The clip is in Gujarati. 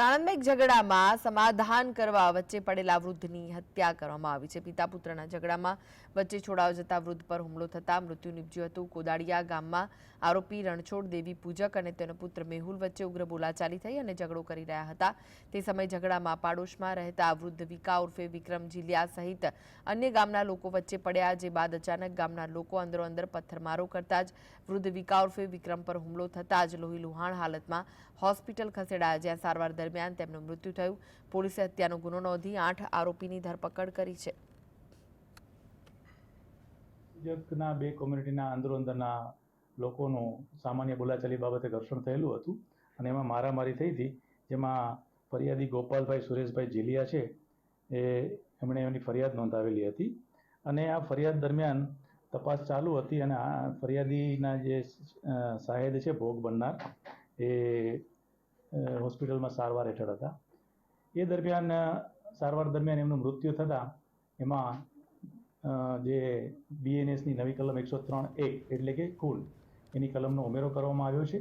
સાણંદમાં એક ઝઘડામાં સમાધાન કરવા વચ્ચે પડેલા વૃદ્ધની હત્યા કરવામાં આવી છે. પિતા પુત્રના ઝઘડામાં વચ્ચે છોડાવ જતા વૃદ્ધ પર હુમલો થતા મૃત્યુ નીપજ્યું હતું. કોદાળિયા ગામમાં આરોપી રણછોડ, દેવી પૂજક અને તેનો પુત્ર મેહુલ વચ્ચે ઉગ્ર બોલાચાલી થઈ અને ઝઘડો કરી રહ્યા હતા. તે સમયે ઝઘડામાં પાડોશમાં રહેતા વૃદ્ધ વિકા ઉર્ફે વિક્રમ જીલિયા સહિત અન્ય ગામના લોકો વચ્ચે પડ્યા, જે બાદ અચાનક ગામના લોકો અંદરો અંદર પથ્થરમારો કરતા જ વૃદ્ધ વિકા ઉર્ફે વિક્રમ પર હુમલો થતાં જ લોહી લુહાણ હાલતમાં હોસ્પિટલ ખસેડાયા, જ્યાં સારવાર દરમિયાન તેમનું મૃત્યુ થયું. પોલીસે હત્યાનો ગુનો નોંધી આઠ આરોપીની ધરપકડ કરી છે. પૂજકના બે કોમ્યુનિટીના અંદરો અંદરના લોકોનું સામાન્ય બોલાચાલી બાબતે ઘર્ષણ થયેલું હતું અને એમાં મારામારી થઈ હતી. જેમાં ફરિયાદી ગોપાલભાઈ સુરેશભાઈ જીલિયા છે, એ એમણે એમની ફરિયાદ નોંધાવેલી હતી. અને આ ફરિયાદ દરમિયાન તપાસ ચાલુ હતી અને આ ફરિયાદીના જે સાહેદ છે, ભોગ બનનાર, એ હોસ્પિટલમાં સારવાર હેઠળ હતા. એ દરમિયાન સારવાર દરમિયાન એમનું મૃત્યુ થતાં એમાં જે બીએનએસની નવી કલમ એકસો ત્રણ એક એટલે કે કુલ, એની કલમનો ઉમેરો કરવામાં આવ્યો છે.